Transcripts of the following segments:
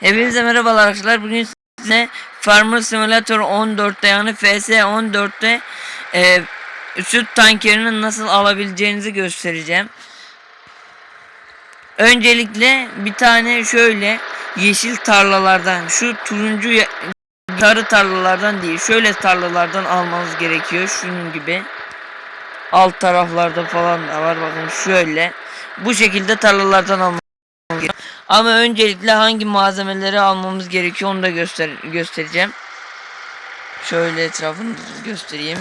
Hepinize merhabalar arkadaşlar. Bugün size Farmer Simulator 14'te yani FS 14'te e, süt tankerini nasıl alabileceğinizi göstereceğim. Öncelikle bir tane şöyle yeşil tarlalardan şu turuncu sarı tarlalardan değil şöyle tarlalardan almanız gerekiyor şunun gibi alt taraflarda falan da var bakın şöyle bu şekilde tarlalardan almanız. Ama öncelikle hangi malzemeleri almamız gerekiyor onu da göster göstereceğim. Şöyle etrafını göstereyim.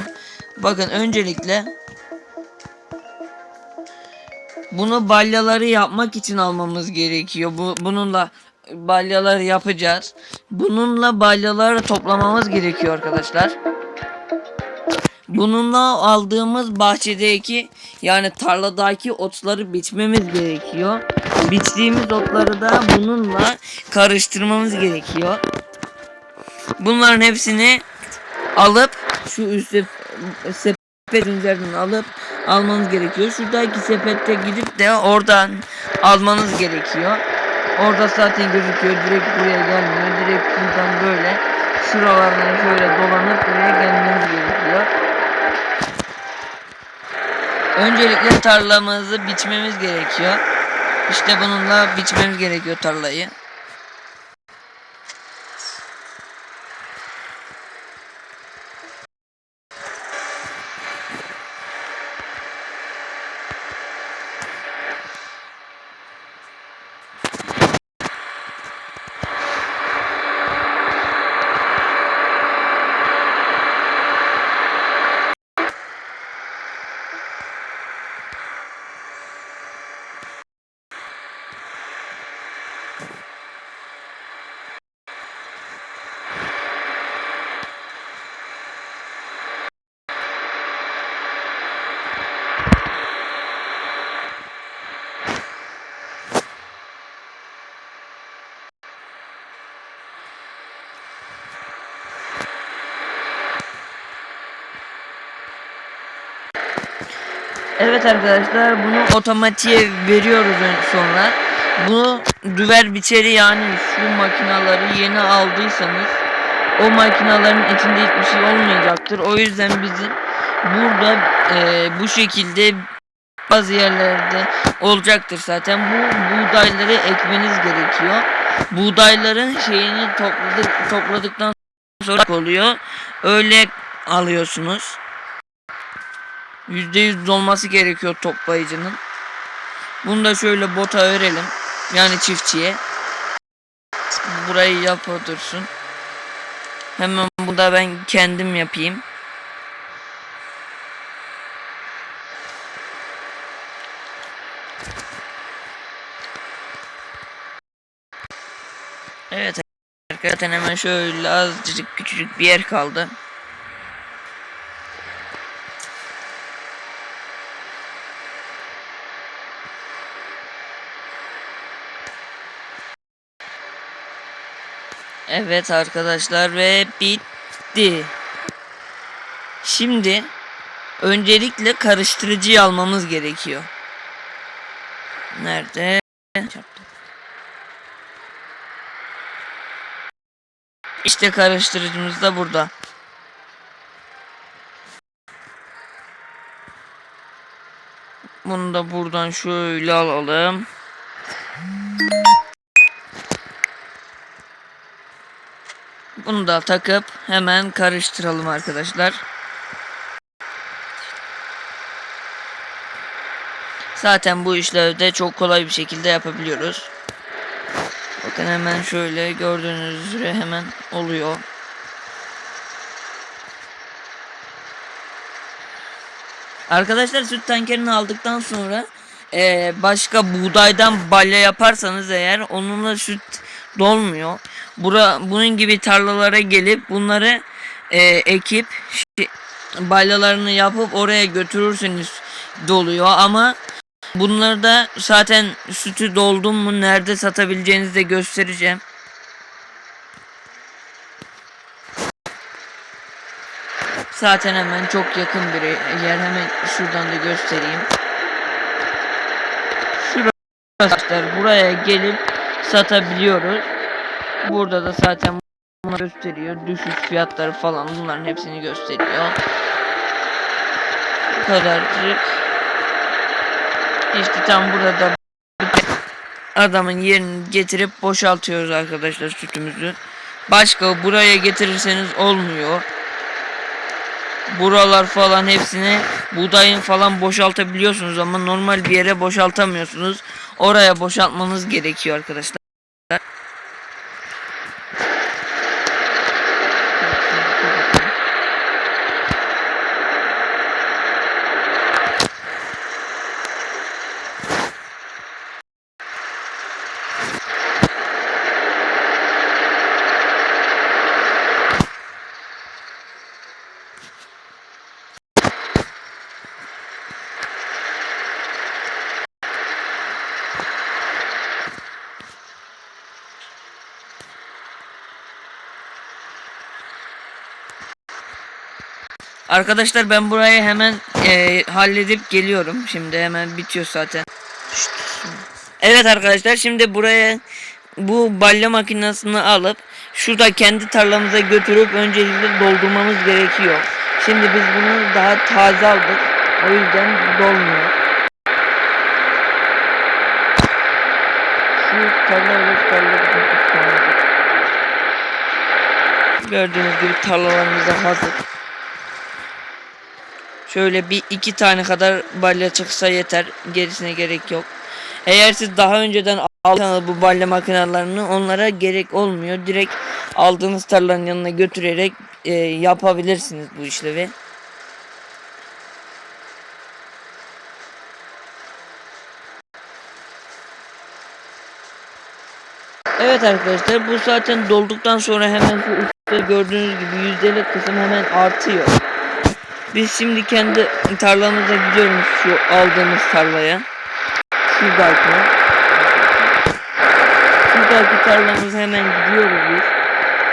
Bakın öncelikle bunu balyaları yapmak için almamız gerekiyor. Bu bununla balyaları yapacağız. Bununla balyaları toplamamız gerekiyor arkadaşlar. Bununla aldığımız bahçedeki yani tarladaki otları biçmemiz gerekiyor. Biçtiğimiz otları da bununla karıştırmamız gerekiyor. Bunların hepsini alıp şu üstte sepet zincirden alıp almanız gerekiyor. Şuradaki sepette gidip de oradan almanız gerekiyor. Orada zaten gözüküyor. Direkt buraya gelmiyor. Direkt buradan böyle şuralardan şöyle dolanıp buraya gelmeniz gerekiyor. Öncelikle tarlamızı biçmemiz gerekiyor. İşte bununla biçmemiz gerekiyor tarlayı. Evet arkadaşlar bunu otomatiğe veriyoruz sonra. Bunu düver biçeri yani şu makinaları yeni aldıysanız o makinaların içinde hiçbir şey olmayacaktır. O yüzden bizim burada e, bu şekilde bazı yerlerde olacaktır zaten. Bu buğdayları ekmeniz gerekiyor. Buğdayların şeyini topladık, topladıktan sonra oluyor. Öyle alıyorsunuz. %100 olması gerekiyor toplayıcının. Bunu da şöyle bota örelim. Yani çiftçiye. Burayı yap otursun. Hemen burada ben kendim yapayım. Evet arkadaşlar hemen şöyle azıcık küçücük bir yer kaldı. Evet arkadaşlar ve bitti. Şimdi öncelikle karıştırıcıyı almamız gerekiyor. Nerede? İşte karıştırıcımız da burada. Bunu da buradan şöyle alalım. Bunu da takıp hemen karıştıralım arkadaşlar. Zaten bu işlevde çok kolay bir şekilde yapabiliyoruz. Bakın hemen şöyle gördüğünüz üzere hemen oluyor. Arkadaşlar süt tankerini aldıktan sonra eee, başka buğdaydan balya yaparsanız eğer onunla süt dolmuyor. Bura, bunun gibi tarlalara gelip bunları eee, ekip balyalarını yapıp oraya götürürseniz doluyor ama bunları da zaten sütü doldum mu nerede satabileceğinizi de göstereceğim. Zaten hemen çok yakın bir yer. Hemen şuradan da göstereyim. Şurası arkadaşlar buraya gelip satabiliyoruz. Burada da zaten bunu gösteriyor. Düşüş fiyatları falan bunların hepsini gösteriyor. Bu kadarcık. İşte tam burada adamın yerini getirip boşaltıyoruz arkadaşlar sütümüzü. Başka buraya getirirseniz olmuyor. Buralar falan hepsini buğdayın falan boşaltabiliyorsunuz ama normal bir yere boşaltamıyorsunuz. Oraya boşaltmanız gerekiyor arkadaşlar. Arkadaşlar ben burayı hemen e, halledip geliyorum. Şimdi hemen bitiyor zaten. Evet arkadaşlar şimdi buraya bu balya makinesini alıp şurada kendi tarlamıza götürüp öncelikle doldurmamız gerekiyor. Şimdi biz bunu daha taze aldık. O yüzden dolmuyor. Şu tarlayla tarlayla. Gördüğünüz gibi tarlalarımız da hazır. Şöyle bir iki tane kadar balya çıksa yeter. Gerisine gerek yok. Eğer siz daha önceden aldığınız bu balya makinelerini onlara gerek olmuyor. Direkt aldığınız tarlanın yanına götürerek e, yapabilirsiniz bu işlevi. Evet arkadaşlar bu zaten dolduktan sonra hemen şu üstte gördüğünüz gibi yüzdelik kısım hemen artıyor. Biz şimdi kendi tarlamıza gidiyoruz şu aldığımız tarlaya. Şuradaki. Şuradaki tarlamıza hemen gidiyoruz biz.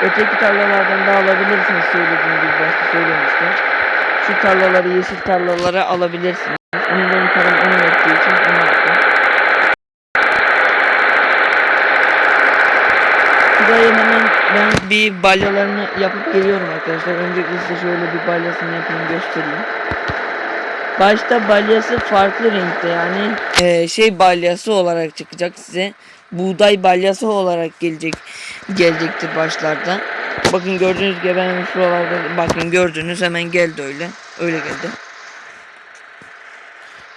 Öteki tarlalardan da alabilirsiniz söylediğim gibi başta söylemiştim. Şu tarlaları yeşil tarlalara alabilirsiniz. Onu benim param onu için onu aldım. Şuraya hemen ben bir balyalarını yapıp geliyorum arkadaşlar. Öncelikle size şöyle bir balyasını yapayım göstereyim. Başta balyası farklı renkte yani eee, şey balyası olarak çıkacak size. Buğday balyası olarak gelecek gelecektir başlarda. Bakın gördüğünüz gibi ben şuralarda bakın gördünüz hemen geldi öyle. Öyle geldi.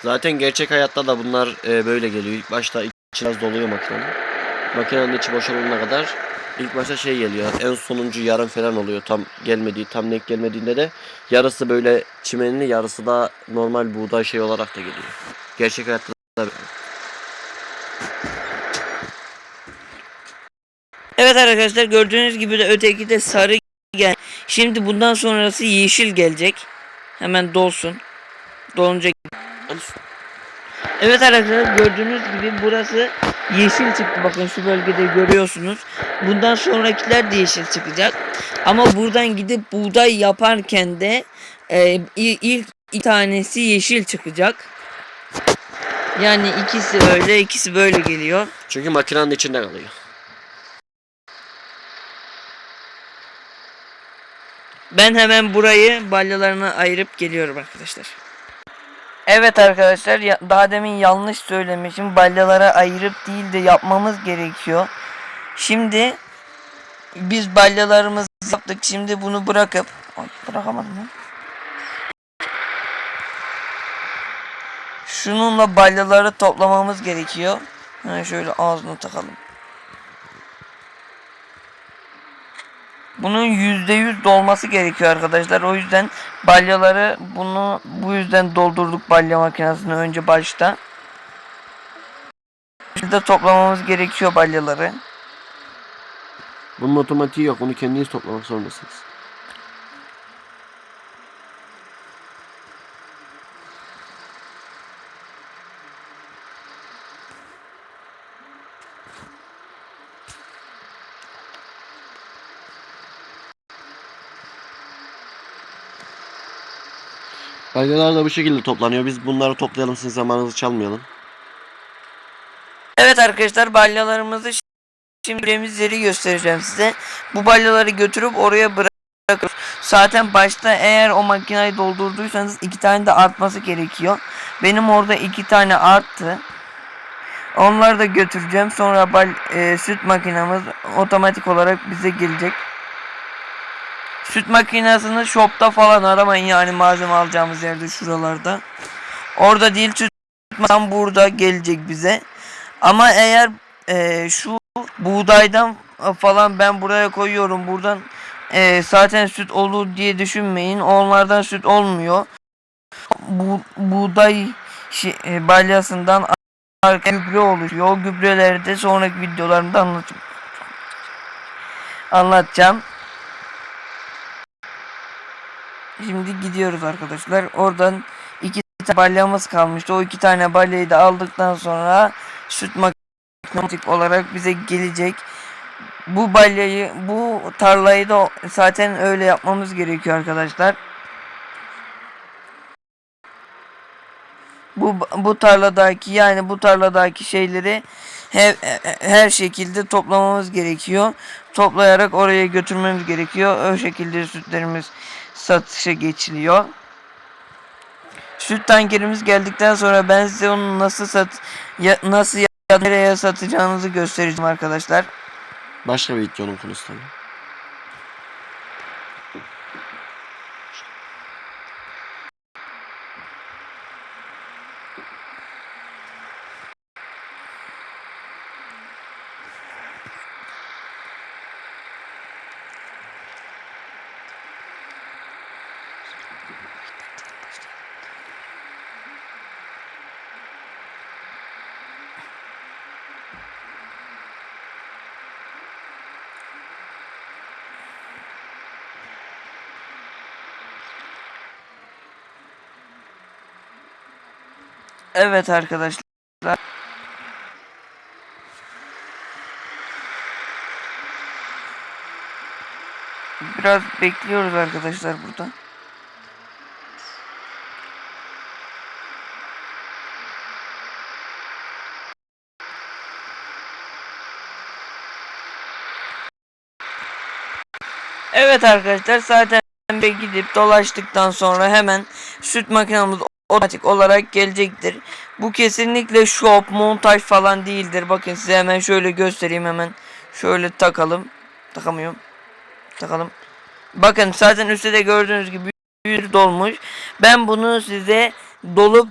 Zaten gerçek hayatta da bunlar e, böyle geliyor. İlk başta içi biraz doluyor makinenin. Makinenin içi boşalana kadar ilk başta şey geliyor. En sonuncu yarım falan oluyor. Tam gelmediği, tam denk gelmediğinde de yarısı böyle çimenli, yarısı da normal buğday şey olarak da geliyor. Gerçek hayatta da. Evet arkadaşlar gördüğünüz gibi de öteki de sarı gel. Şimdi bundan sonrası yeşil gelecek. Hemen dolsun. Dolunca Evet arkadaşlar gördüğünüz gibi burası yeşil çıktı bakın şu bölgede görüyorsunuz. Bundan sonrakiler de yeşil çıkacak. Ama buradan gidip buğday yaparken de e, ilk iki tanesi yeşil çıkacak. Yani ikisi öyle ikisi böyle geliyor. Çünkü makinenin içinde kalıyor. Ben hemen burayı balyalarına ayırıp geliyorum arkadaşlar. Evet arkadaşlar ya- daha demin yanlış söylemişim. Balyalara ayırıp değil de yapmamız gerekiyor. Şimdi biz balyalarımızı yaptık. Şimdi bunu bırakıp Ay, bırakamadım lan. Şununla balyaları toplamamız gerekiyor. Ha, şöyle ağzına takalım. Bunun yüzde yüz dolması gerekiyor arkadaşlar. O yüzden balyaları bunu bu yüzden doldurduk balya makinesini önce başta. Şurada toplamamız gerekiyor balyaları. Bunun otomatiği yok. Onu kendiniz toplamak zorundasınız. Balyalar da bu şekilde toplanıyor. Biz bunları toplayalım sizin zamanınızı çalmayalım. Evet arkadaşlar balyalarımızı Şimdi yeri göstereceğim size. Bu balyaları götürüp oraya bırakıyoruz. Zaten başta eğer o makineyi doldurduysanız iki tane de artması gerekiyor. Benim orada iki tane arttı. Onları da götüreceğim. Sonra bal, e, süt makinamız otomatik olarak bize gelecek. Süt makinesini shopta falan aramayın yani malzeme alacağımız yerde şuralarda. Orada değil süt makinesi burada gelecek bize. Ama eğer e, şu buğdaydan falan ben buraya koyuyorum buradan e, zaten süt olur diye düşünmeyin. Onlardan süt olmuyor. Bu buğday şi- e, balyasından arka gübre oluşuyor. O gübreleri de sonraki videolarımda anlatacağım. Anlatacağım. Şimdi gidiyoruz arkadaşlar. Oradan iki tane balyamız kalmıştı. O iki tane balyayı da aldıktan sonra süt makinesi olarak bize gelecek. Bu balyayı, bu tarlayı da zaten öyle yapmamız gerekiyor arkadaşlar. Bu bu tarladaki yani bu tarladaki şeyleri her, her şekilde toplamamız gerekiyor. Toplayarak oraya götürmemiz gerekiyor. O şekilde sütlerimiz satışa geçiliyor. Süt tankerimiz geldikten sonra ben size onu nasıl sat ya, nasıl ya nereye satacağınızı göstereceğim arkadaşlar. Başka bir videonun konusu tabii. Evet arkadaşlar. Biraz bekliyoruz arkadaşlar burada. Evet arkadaşlar zaten gidip dolaştıktan sonra hemen süt makinamız otomatik olarak gelecektir. Bu kesinlikle shop montaj falan değildir. Bakın size hemen şöyle göstereyim hemen. Şöyle takalım. Takamıyorum. Takalım. Bakın zaten üstte de gördüğünüz gibi bir dolmuş. Ben bunu size dolup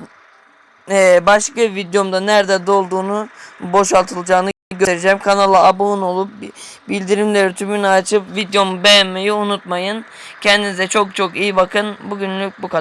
eee, başka videomda nerede dolduğunu boşaltılacağını göstereceğim. Kanala abone olup bi- bildirimleri tümünü açıp videomu beğenmeyi unutmayın. Kendinize çok çok iyi bakın. Bugünlük bu kadar.